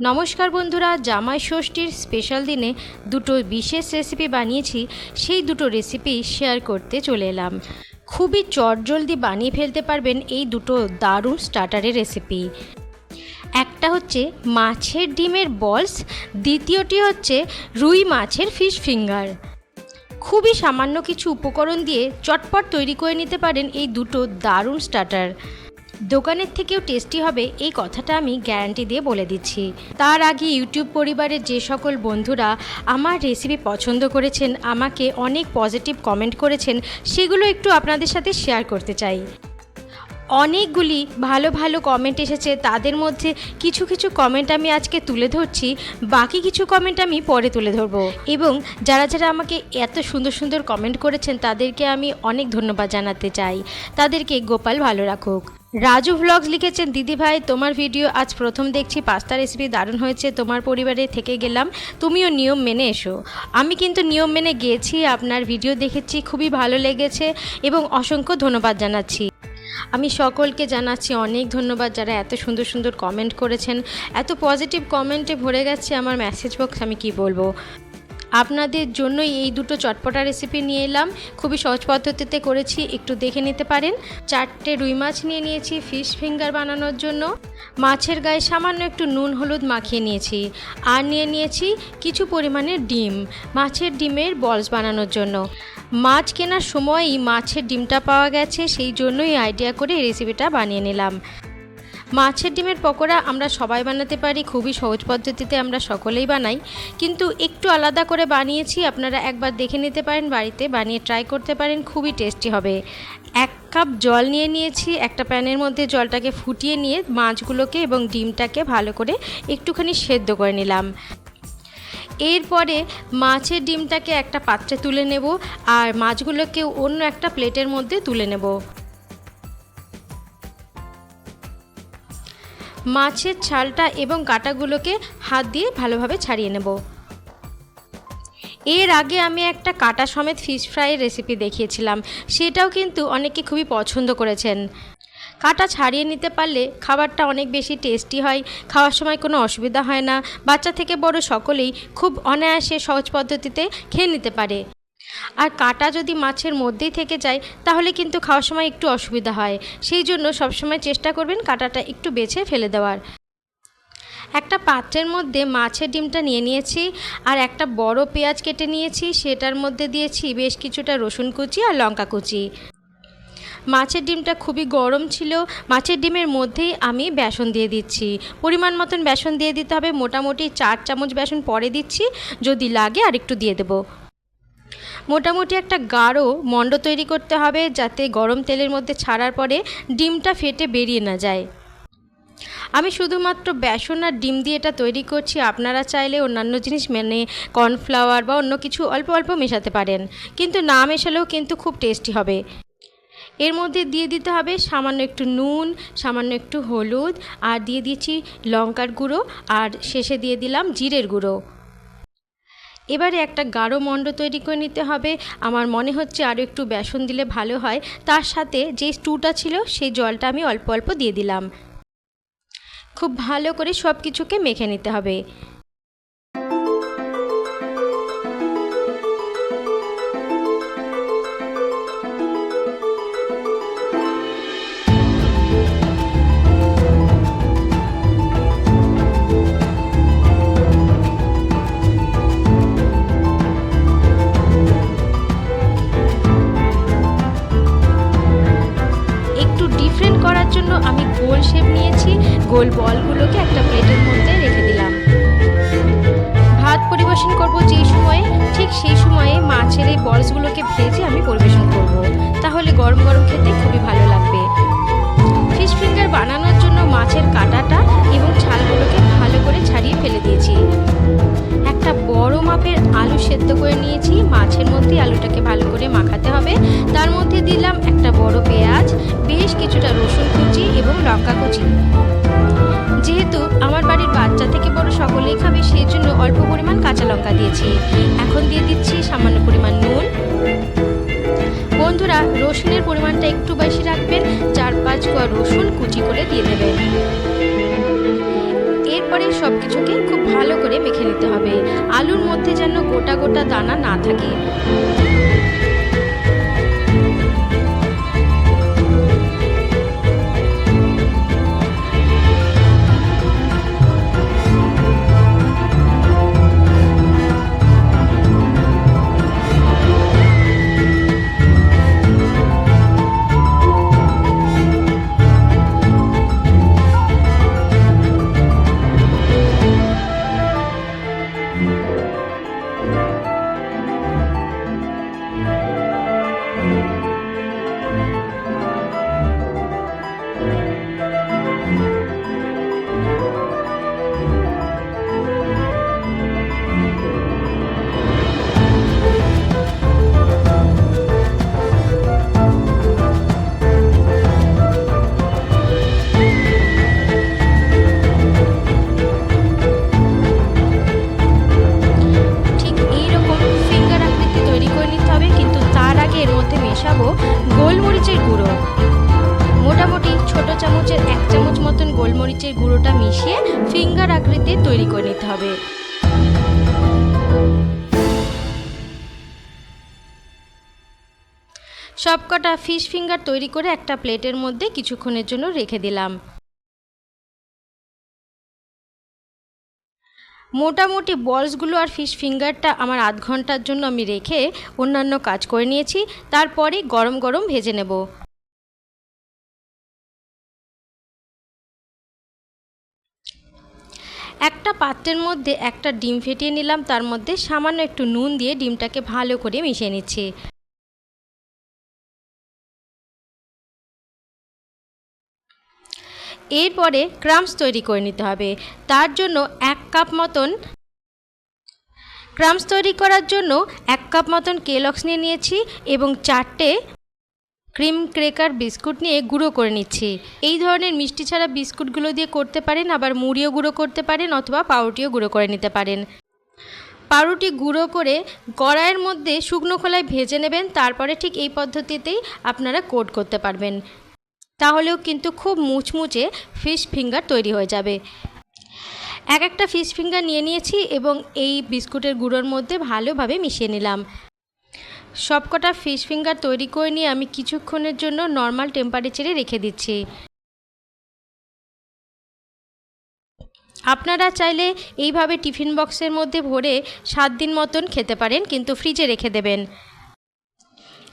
নমস্কার বন্ধুরা, জামাই ষষ্ঠীর স্পেশাল দিনে দুটো বিশেষ রেসিপি বানিয়েছি। সেই দুটো রেসিপি শেয়ার করতে চলে এলাম। খুবই চটজলদি বানিয়ে ফেলতে পারবেন এই দুটো দারুণ স্টার্টারের রেসিপি একটা হচ্ছে মাছের ডিমের বলস দ্বিতীয়টি হচ্ছে রুই মাছের ফিশ ফিঙ্গার খুবই সামান্য কিছু উপকরণ দিয়ে চটপট তৈরি করে নিতে পারেন এই দুটো দারুণ স্টার্টার দোকানের থেকেও টেস্টি হবে এই কথাটা আমি গ্যারান্টি দিয়ে বলে দিচ্ছি। তার আগে ইউটিউব পরিবারের যে সকল বন্ধুরা আমার রেসিপি পছন্দ করেছেন, আমাকে অনেক পজিটিভ কমেন্ট করেছেন, সেগুলো একটু আপনাদের সাথে শেয়ার করতে চাই। অনেকগুলি ভালো ভালো কমেন্ট এসেছে, তাদের মধ্যে কিছু কিছু কমেন্ট আমি আজকে তুলে ধরছি, বাকি কিছু কমেন্ট আমি পরে তুলে ধরবো। এবং যারা যারা আমাকে এত সুন্দর সুন্দর কমেন্ট করেছেন, তাদেরকে আমি অনেক ধন্যবাদ জানাতে চাই। তাদেরকে গোপাল ভালো রাখুক। রাজু ভ্লগস লিখেছেন, দিদি ভাই, তোমার ভিডিও আজ প্রথম দেখছি পাস্তা রেসিপি দারুণ হয়েছে, তোমার পরিবারে থেকে গেলাম, তুমিও নিয়ম মেনে এসো। আমি কিন্তু নিয়ম মেনে গিয়েছি আপনার ভিডিও দেখেছি, খুবই ভালো লেগেছে এবং অসংখ্য ধন্যবাদ জানাচ্ছি। আমি সকলকে জানাচ্ছি অনেক ধন্যবাদ যারা এত সুন্দর সুন্দর কমেন্ট করেছেন। এত পজিটিভ কমেন্টে ভরে গেছে আমার মেসেজ বক্স আমি কি বলব? আপনাদের জন্যই এই দুটো চটপটা রেসিপি নিয়ে এলাম। খুবই সহজ পদ্ধতিতে করেছি, একটু দেখে নিতে পারেন। চারটে রুই মাছ নিয়ে নিয়েছি ফিশ ফিঙ্গার বানানোর জন্য। মাছের গায়ে সামান্য একটু নুন, হলুদ মাখিয়ে নিয়েছি। আর নিয়ে নিয়েছি কিছু পরিমাণে ডিম, মাছের ডিমের বলস বানানোর জন্য। মাছ কেনার সময়ই মাছের ডিমটা পাওয়া গেছে, সেই জন্যই আইডিয়া করে রেসিপিটা বানিয়ে নিলাম। মাছের ডিমের পকোড়া আমরা সবাই বানাতে পারি, খুবই সহজ পদ্ধতিতে আমরা সকলেই বানাই। কিন্তু একটু আলাদা করে বানিয়েছি, আপনারা একবার দেখে নিতে পারেন বাড়িতে, বানিয়ে ট্রাই করতে পারেন, খুবই টেস্টি হবে। এক কাপ জল নিয়ে নিয়েছি, একটা প্যানের মধ্যে জলটাকে ফুটিয়ে নিয়ে মাছগুলোকে এবং ডিমটাকে ভালো করে একটুখানি সেদ্ধ করে নিলাম। এরপরে মাছের ডিমটাকে একটা পাত্রে তুলে নেব, আর মাছগুলোকে অন্য একটা প্লেটের মধ্যে তুলে নেব। মাছের ছালটা এবং কাটাগুলোকে হাত দিয়ে ভালোভাবে ছাড়িয়ে নেব। এর আগে আমি একটা কাটা সমেত ফিশ ফ্রাইয়ের রেসিপি দেখিয়েছিলাম। সেটাও কিন্তু অনেকে খুবই পছন্দ করেছেন। কাটা ছাড়িয়ে নিতে পারলে খাবারটা অনেক বেশি টেস্টি হয়, খাওয়ার সময় কোনো অসুবিধা হয় না, বাচ্চা থেকে বড় সকলেই খুব অনায়াসে সহজ পদ্ধতিতে খেয়ে নিতে পারে। আর কাটা যদি মাছের মধ্যেই থেকে যায়, তাহলে কিন্তু খাওয়ার সময় একটু অসুবিধা হয়। সেই জন্য সবসময় চেষ্টা করবেন কাটাটা একটু বেছে ফেলে দেওয়ার। একটা পাত্রের মধ্যে মাছের ডিমটা নিয়ে নিয়েছি, আর একটা বড় পেঁয়াজ কেটে নিয়েছি, সেটার মধ্যে দিয়েছি বেশ কিছুটা রসুন কুচি আর লঙ্কা কুচি। মাছের ডিমটা খুবই গরম ছিল, মাছের ডিমের মধ্যেই আমি বেসন দিয়ে দিচ্ছি। পরিমাণ মতন বেসন দিয়ে দিতে হবে, মোটামুটি চার চামচ বেসন পরে দিচ্ছি, যদি লাগে আর একটু দিয়ে দেবো। মোটামুটি একটা গাঢ় মণ্ড তৈরি করতে হবে যাতে গরম তেলের মধ্যে ছাড়ার পরে ডিমটা ফেটে বেরিয়ে না যায়। আমি শুধুমাত্র বেসন আর ডিম দিয়ে এটা তৈরি করছি, আপনারা চাইলে অন্যান্য জিনিস মানে কর্নফ্লাওয়ার বা অন্য কিছু অল্প অল্প মেশাতে পারেন, কিন্তু না মেশালেও কিন্তু খুব টেস্টি হবে। এর মধ্যে দিয়ে দিতে হবে সামান্য একটু নুন, সামান্য একটু হলুদ, আর দিয়ে দিয়েছি লঙ্কার গুঁড়ো, আর শেষে দিয়ে দিলাম জিরের গুঁড়ো। এবারে একটা গাঢ় মণ্ড তৈরি করে নিতে হবে। আমার মনে হচ্ছে আরও একটু বেসন দিলে ভালো হয়। তার সাথে যে স্টুটা ছিল, সেই জলটা আমি অল্প অল্প দিয়ে দিলাম। খুব ভালো করে সব কিছুকে মেখে নিতে হবে। গোল বলগুলোকে একটা প্লেটের মধ্যে রেখে দিলাম। ভাত পরিবেশন করব যেই সময়ে, ঠিক সেই সময়ে মাছের এই বলসগুলোকে ভেজে আমি পরিবেশন করব। তাহলে গরম গরম খেতে খুবই ভালো লাগবে। ফিশ ফিঙ্গার বানানোর জন্য মাছের কাঁটাটা এবং ছালগুলোকে ভালো করে ছাড়িয়ে ফেলে দিয়েছি। একটা বড় মাপের আলু সেদ্ধ করে নিয়েছি। মাছের মধ্যে আলুটাকে ভালো করে মাখাতে হবে। তার মধ্যে দিলাম একটা বড় পেঁয়াজ, বেশ কিছুটা রসুন কুচি এবং লঙ্কা কুচি। যেহেতু আমার বাড়ির বাচ্চা থেকে বড় সকলেই খাবে সেই জন্য অল্প পরিমাণ কাঁচা লঙ্কা দিয়েছি। এখন দিয়ে দিচ্ছি সামান্য পরিমাণ নুন। বন্ধুরা, রসুনের পরিমাণটা একটু বেশি রাখবেন, চার পাঁচ কোয়া রসুন কুচি করে দিয়ে দেবেন। এরপরে সব কিছুকে খুব ভালো করে মেখে নিতে হবে। আলুর মধ্যে যেন গোটা গোটা দানা না থাকে। গোলমরিচের গুঁড়ো। মোটামুটি ছোট চামচের এক চামচ মতন গোলমরিচের গুঁড়োটা মিশিয়ে ফিঙ্গার আকৃতি তৈরি করে নিতে হবে। সবকটা ফিশ ফিঙ্গার তৈরি করে একটা প্লেটের মধ্যে কিছুক্ষণের জন্য রেখে দিলাম। মোটামুটি বলসগুলো আর ফিশ ফিঙ্গারটা আমার আধ ঘণ্টার জন্য আমি রেখে অন্যান্য কাজ করে নিয়েছি। তারপরে গরম গরম ভেজে নেব। একটা পাত্রের মধ্যে একটা ডিম ফেটিয়ে নিলাম। তার মধ্যে সামান্য একটু নুন দিয়ে ডিমটাকে ভালো করে মিশিয়ে নিচ্ছি। এরপরে ক্রামস তৈরি করে নিতে হবে। তার জন্য এক কাপ মতন ক্রামস তৈরি করার জন্য এক কাপ মতন কেলক্স নিয়ে নিয়েছি এবং চারটে ক্রিম ক্রেকার বিস্কুট নিয়ে গুঁড়ো করে নিচ্ছি। এই ধরনের মিষ্টি ছাড়া বিস্কুটগুলো দিয়ে করতে পারেন, আবার মুড়িও গুঁড়ো করতে পারেন অথবা পাউরুটিও গুঁড়ো করে নিতে পারেন। পাউরুটি গুঁড়ো করে কড়াইয়ের মধ্যে শুকনো খোলায় ভেজে নেবেন, তারপরে ঠিক এই পদ্ধতিতেই আপনারা কোট করতে পারবেন। তাহলেও কিন্তু খুব মুচমুচে ফিশ ফিঙ্গার তৈরি হয়ে যাবে। এক একটা ফিশ ফিঙ্গার নিয়ে নিয়েছি এবং এই বিস্কুটের গুঁড়োর মধ্যে ভালোভাবে মিশিয়ে নিলাম। সবকটা ফিশ ফিঙ্গার তৈরি করে নিয়ে আমি কিছুক্ষণের জন্য নর্মাল টেম্পারেচারে রেখে দিচ্ছি। আপনারা চাইলে এইভাবে টিফিন বক্সের মধ্যে ভরে সাত দিন মতন খেতে পারেন, কিন্তু ফ্রিজে রেখে দেবেন।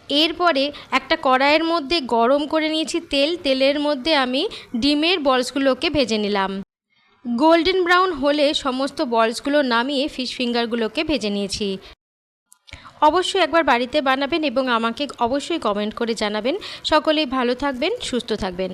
এরপরে একটা কড়াইয়ের মধ্যে গরম করে নিয়েছি তেল। তেলের মধ্যে আমি ডিমের বলসগুলোকে ভেজে নিলাম। গোল্ডেন ব্রাউন হলে সমস্ত বলসগুলো নামিয়ে ফিশ ফিঙ্গারগুলোকে ভেজে নিয়েছি। অবশ্যই একবার বাড়িতে বানাবেন এবং আমাকে অবশ্যই কমেন্ট করে জানাবেন। সকলেই ভালো থাকবেন, সুস্থ থাকবেন।